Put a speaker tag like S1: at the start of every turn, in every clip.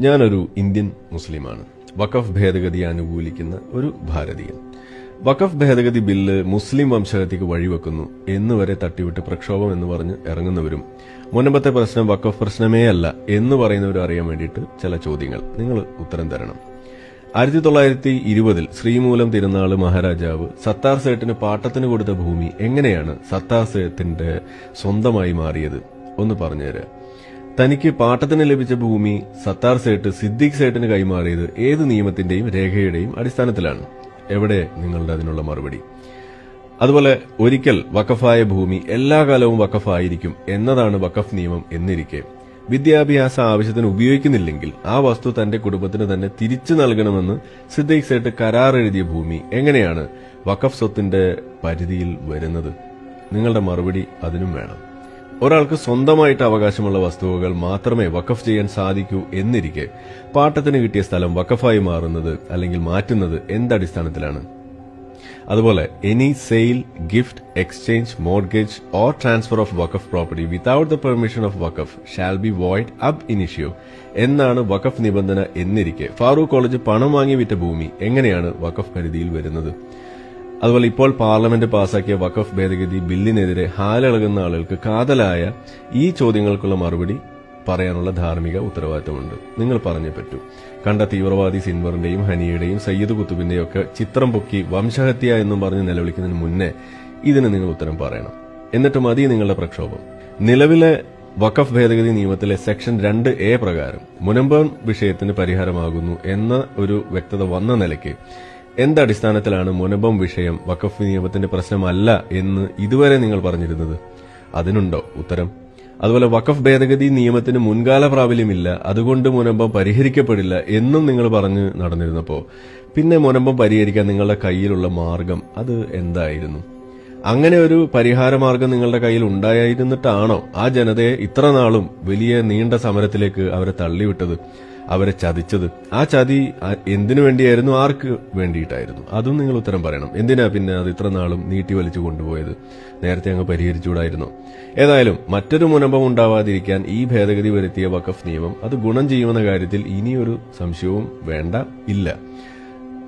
S1: ഞാനൊരു ഇന്ത്യൻ മുസ്ലിമാണ്. വഖഫ് ഭേദഗതി അനുകൂലിക്കുന്ന ഒരു ഭാരതീയൻ. വഖഫ് ഭേദഗതി ബില്ല് മുസ്ലിം വംശഹത്യക്ക് വഴിവെക്കുന്നു എന്നുവരെ തട്ടിവിട്ട് പ്രക്ഷോഭം എന്ന് പറഞ്ഞ് ഇറങ്ങുന്നവരും മുൻപത്തെ പ്രശ്നം വഖഫ് പ്രശ്നമേ അല്ല എന്ന് പറയുന്നവരും അറിയാൻ വേണ്ടിയിട്ട് ചില ചോദ്യങ്ങൾ. നിങ്ങൾ ഉത്തരം തരണം. ആയിരത്തി തൊള്ളായിരത്തി ഇരുപതിൽ ശ്രീമൂലം തിരുനാൾ മഹാരാജാവ് സത്താർ സേട്ടിന് പാട്ടത്തിന് കൊടുത്ത ഭൂമി എങ്ങനെയാണ് സത്താർ സേട്ടിന്റെ സ്വന്തമായി മാറിയത്? ഒന്ന് പറഞ്ഞുതരാം. തനിക്ക് പാട്ടത്തിന് ലഭിച്ച ഭൂമി സത്താർ സേട്ട് സിദ്ദിഖ് സേട്ടിന് കൈമാറിയത് ഏത് നിയമത്തിന്റെയും രേഖയുടെയും അടിസ്ഥാനത്തിലാണ്. എവിടെ നിങ്ങളുടെ അതിനുള്ള മറുപടി? അതുപോലെ ഒരിക്കൽ വഖഫായ ഭൂമി എല്ലാ കാലവും വഖഫായിരിക്കും എന്നതാണ് വഖഫ് നിയമം എന്നിരിക്കെ. വിദ്യാഭ്യാസ ആവശ്യത്തിന് ഉപയോഗിക്കുന്നില്ലെങ്കിൽ ആ വസ്തു തന്റെ കുടുംബത്തിന് തന്നെ തിരിച്ചു നൽകണമെന്ന് സിദ്ദീഖ് സേട്ട് കരാർ എഴുതിയ ഭൂമി എങ്ങനെയാണ് വഖഫ് സ്വത്തിന്റെ പരിധിയിൽ വരുന്നത്? നിങ്ങളുടെ മറുപടി അതിനും വേണം. ഒരാൾക്ക് സ്വന്തമായിട്ട് അവകാശമുള്ള വസ്തുവകൾ മാത്രമേ വഖഫ് ചെയ്യാൻ സാധിക്കൂ എന്നിരിക്കെ പാട്ടത്തിന് കിട്ടിയ സ്ഥലം വഖഫായി മാറുന്നത് അല്ലെങ്കിൽ മാറ്റുന്നത് എന്തടിസ്ഥാനത്തിലാണ് അതുപോലെ any sale gift exchange mortgage or transfer of Waqf property without the permission of Waqf shall be void ab initio എന്നാണ് വഖഫ് നിബന്ധന എന്നിരിക്കെ. ഫാറൂഖ് കോളേജ് പണം വാങ്ങി വിറ്റ ഭൂമി എങ്ങനെയാണ് വഖഫ് പരിധിയിൽ വരുന്നത്? അതുപോലെ ഇപ്പോൾ പാർലമെന്റ് പാസാക്കിയ വഖഫ് ഭേദഗതി ബില്ലിനെതിരെ ഹാലിളകുന്ന ആളുകൾക്ക് കാതലായ ഈ ചോദ്യങ്ങൾക്കുള്ള മറുപടി പറയാനുള്ള ധാർമ്മിക ഉത്തരവാദിത്തമുണ്ട്. നിങ്ങൾ പറഞ്ഞേ പറ്റൂ. കണ്ട തീവ്രവാദി സിൻവറിന്റെയും ഹനിയുടെയും സയ്യിദ് കുത്തുബിന്റെയും ഒക്കെ ചിത്രം പൊക്കി വംശഹത്യ എന്നും പറഞ്ഞ് നിലവിളിക്കുന്നതിന് മുന്നേ ഇതിന് നിങ്ങൾ ഉത്തരം പറയണം. എന്നിട്ട് മതി നിങ്ങളുടെ പ്രക്ഷോഭം. നിലവിലെ വഖഫ് ഭേദഗതി നിയമത്തിലെ സെക്ഷൻ രണ്ട് എ പ്രകാരം മുനമ്പം വിഷയത്തിന് പരിഹാരമാകുന്നു എന്ന ഒരു വ്യക്തത വന്ന നിലയ്ക്ക് എന്തടിസ്ഥാനത്തിലാണ് മുനബം വിഷയം വഖഫ് നിയമത്തിന്റെ പ്രശ്നമല്ല എന്ന് ഇതുവരെ നിങ്ങൾ പറഞ്ഞിരുന്നത്? അതിനുണ്ടോ ഉത്തരം? അതുപോലെ വഖഫ് ഭേദഗതി നിയമത്തിന് മുൻകാല പ്രാബല്യമില്ല അതുകൊണ്ട് മുനമ്പം പരിഹരിക്കപ്പെടില്ല എന്നും നിങ്ങൾ പറഞ്ഞ് നടന്നിരുന്നപ്പോ. പിന്നെ മുനമ്പം പരിഹരിക്കാൻ നിങ്ങളുടെ കയ്യിലുള്ള മാർഗം അത് എന്തായിരുന്നു? അങ്ങനെ ഒരു പരിഹാര മാർഗം നിങ്ങളുടെ കയ്യിൽ ഉണ്ടായിരുന്നിട്ടാണോ ആ ജനതയെ ഇത്ര നാളും വലിയ നീണ്ട സമരത്തിലേക്ക് അവരെ തള്ളിവിട്ടത്? അവരെ ചതിച്ചത്. ആ ചതി എന്തിനു വേണ്ടിയായിരുന്നു? ആർക്ക് വേണ്ടിയിട്ടായിരുന്നു? അതും നിങ്ങൾ ഉത്തരം പറയണം. എന്തിനാ പിന്നെ അത് ഇത്ര നാളും നീട്ടി വലിച്ചു കൊണ്ടുപോയത്? നേരത്തെ അങ്ങ് പരിഹരിച്ചുകൂടായിരുന്നോ? ഏതായാലും മറ്റൊരു മുനമ്പം ഉണ്ടാവാതിരിക്കാൻ ഈ ഭേദഗതി വരുത്തിയ വഖഫ് നിയമം അത് ഗുണം ചെയ്യുമെന്ന കാര്യത്തിൽ ഇനിയൊരു സംശയവും വേണ്ട ഇല്ല.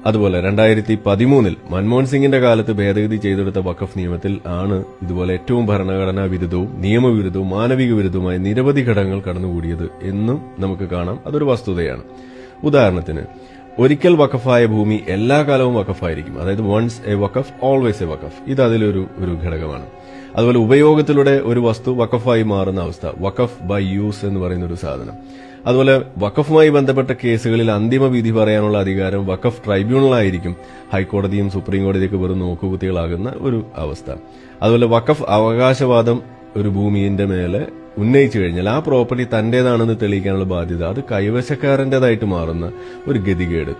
S1: അതുപോലെ രണ്ടായിരത്തി പതിമൂന്നിൽ മൻമോഹൻ സിംഗിന്റെ കാലത്ത് ഭേദഗതി ചെയ്തെടുത്ത വഖഫ് നിയമത്തിൽ ആണ് ഇതുപോലെ ഏറ്റവും ഭരണഘടനാ വിരുദ്ധവും നിയമവിരുദ്ധവും മാനവിക വിരുദ്ധവുമായ നിരവധി ഘടകങ്ങൾ കടന്നുകൂടിയത് എന്നും നമുക്ക് കാണാം. അതൊരു വസ്തുതയാണ്. ഉദാഹരണത്തിന് ഒരിക്കൽ വഖഫായ ഭൂമി എല്ലാ കാലവും വഖഫായിരിക്കും. അതായത് once a Waqf always a വഖഫ്. ഇത് അതിലൊരു ഒരു ഘടകമാണ്. അതുപോലെ ഉപയോഗത്തിലൂടെ ഒരു വസ്തു വഖഫായി മാറുന്ന അവസ്ഥ. വഖഫ് ബൈ യൂസ് എന്ന് പറയുന്ന ഒരു സാധനം. അതുപോലെ വഖഫുമായി ബന്ധപ്പെട്ട കേസുകളിൽ അന്തിമ വിധി പറയാനുള്ള അധികാരം വഖഫ് ട്രൈബ്യൂണലായിരിക്കും. ഹൈക്കോടതിയും സുപ്രീം കോടതിയൊക്കെ വെറും നോക്കുകുത്തികളാകുന്ന ഒരു അവസ്ഥ. അതുപോലെ വഖഫ് അവകാശവാദം ഒരു ഭൂമിയുടെ മേലെ ഉന്നയിച്ചു കഴിഞ്ഞാൽ ആ പ്രോപ്പർട്ടി തന്റേതാണെന്ന് തെളിയിക്കാനുള്ള ബാധ്യത അത് കൈവശക്കാരന്റേതായിട്ട് മാറുന്ന ഒരു ഗതികേട്.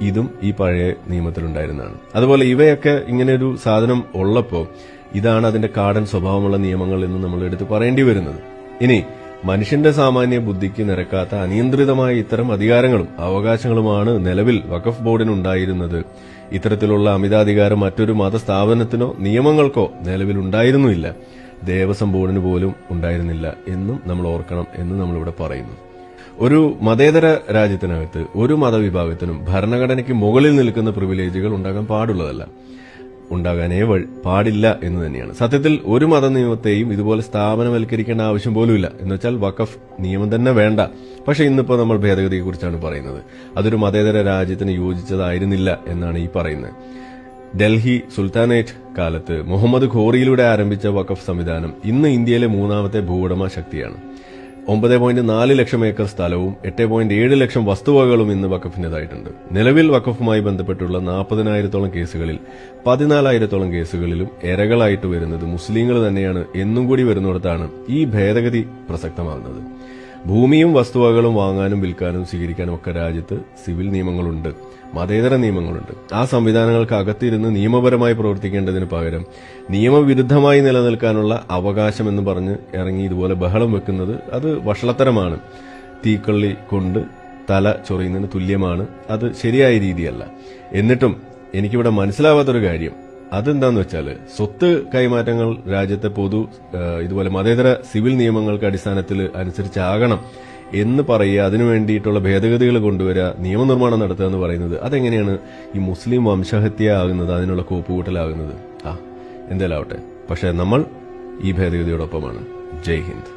S1: ഇതും ഈ പഴയ നിയമത്തിലുണ്ടായിരുന്നതാണ്. അതുപോലെ ഇവയൊക്കെ ഇങ്ങനെ ഒരു സാധനം ഉള്ളപ്പോൾ ഇതാണ് അതിന്റെ കാടൻ സ്വഭാവമുള്ള നിയമങ്ങൾ എന്ന് നമ്മൾ എടുത്ത് പറയേണ്ടി വരുന്നത്. ഇനി മനുഷ്യന്റെ സാമാന്യ ബുദ്ധിക്ക് നിരക്കാത്ത അനിയന്ത്രിതമായ ഇത്തരം അധികാരങ്ങളും അവകാശങ്ങളുമാണ് നിലവിൽ വഖഫ് ബോർഡിനുണ്ടായിരുന്നത്. ഇത്തരത്തിലുള്ള അമിതാധികാരം മറ്റൊരു മതസ്ഥാപനത്തിനോ നിയമങ്ങൾക്കോ നിലവിൽ ഉണ്ടായിരുന്നില്ല ദേവസ്വം ബോർഡിന് പോലും ഉണ്ടായിരുന്നില്ല എന്നും നമ്മൾ ഓർക്കണം എന്ന് നമ്മളിവിടെ പറയുന്നു. ഒരു മതേതര രാജ്യത്തിനകത്ത് ഒരു മതവിഭാഗത്തിനും ഭരണഘടനയ്ക്ക് മുകളിൽ നിൽക്കുന്ന പ്രിവിലേജുകൾ ഉണ്ടാകാൻ പാടുള്ളതല്ല. ഉണ്ടാകാനേ പാടില്ല എന്ന് തന്നെയാണ്. സത്യത്തിൽ ഒരു മത നിയമത്തെയും ഇതുപോലെ സ്ഥാപനവൽക്കരിക്കേണ്ട ആവശ്യം പോലുമില്ല. എന്ന് വെച്ചാൽ വഖഫ് നിയമം തന്നെ വേണ്ട. പക്ഷെ ഇന്നിപ്പോ നമ്മൾ ഭേദഗതിയെ കുറിച്ചാണ് പറയുന്നത്. അതൊരു മതേതര രാജ്യത്തിന് യോജിച്ചതായിരുന്നില്ല എന്നാണ് ഈ പറയുന്നത്. ഡൽഹി സുൽത്താനേറ്റ് കാലത്ത് മുഹമ്മദ് ഖോറിയിലൂടെ ആരംഭിച്ച വഖഫ് സംവിധാനം ഇന്ന് ഇന്ത്യയിലെ മൂന്നാമത്തെ ഭൂവുടമ ശക്തിയാണ്. ഒമ്പത് പോയിന്റ് നാല് ലക്ഷം ഏക്കർ സ്ഥലവും എട്ട് പോയിന്റ് ഏഴ് ലക്ഷം വസ്തുവകകളും ഇന്ന് വക്കഫിന്റേതായിട്ടുണ്ട് നിലവിൽ വഖഫുമായി ബന്ധപ്പെട്ടുള്ള നാൽപ്പതിനായിരത്തോളം കേസുകളിൽ പതിനാലായിരത്തോളം കേസുകളിലും എരകളായിട്ട് വരുന്നത് മുസ്ലിങ്ങൾ തന്നെയാണ് എന്നും കൂടി വരുന്നിടത്താണ് ഈ ഭേദഗതി പ്രസക്തമാകുന്നത്. ഭൂമിയും വസ്തുവകകളും വാങ്ങാനും വിൽക്കാനും സ്വീകരിക്കാനും ഒക്കെ രാജ്യത്ത് സിവിൽ നിയമങ്ങളുണ്ട്. മതേതര നിയമങ്ങളുണ്ട്. ആ സംവിധാനങ്ങൾക്ക് അകത്തിരുന്ന് നിയമപരമായി പ്രവർത്തിക്കേണ്ടതിന് പകരം നിയമവിരുദ്ധമായി നിലനിൽക്കാനുള്ള അവകാശം എന്ന് പറഞ്ഞ് ഇറങ്ങി ഇതുപോലെ ബഹളം വെക്കുന്നത് അത് വഷളത്തരമാണ്. തീക്കള്ളി കൊണ്ട് തല ചൊറിയുന്നതിന് തുല്യമാണ്. അത് ശരിയായ രീതിയല്ല. എന്നിട്ടും എനിക്കിവിടെ മനസ്സിലാവാത്തൊരു കാര്യം. അതെന്താന്ന് വെച്ചാൽ സ്വത്ത് കൈമാറ്റങ്ങൾ രാജ്യത്തെ പൊതു ഇതുപോലെ മതേതര സിവിൽ നിയമങ്ങൾക്ക് അടിസ്ഥാനത്തിൽ അനുസരിച്ചാകണം എന്ന് പറയുക അതിനു വേണ്ടിയിട്ടുള്ള ഭേദഗതികൾ കൊണ്ടുവരിക നിയമനിർമ്മാണം നടത്തുക എന്ന് പറയുന്നത്. അതെങ്ങനെയാണ് ഈ മുസ്ലിം വംശഹത്യ ആകുന്നത് അതിനുള്ള കോപ്പുകൂട്ടലാകുന്നത്? ആ എന്തായാലും ആവട്ടെ. പക്ഷെ നമ്മൾ ഈ ഭേദഗതിയോടൊപ്പമാണ്. ജയ് ഹിന്ദ്.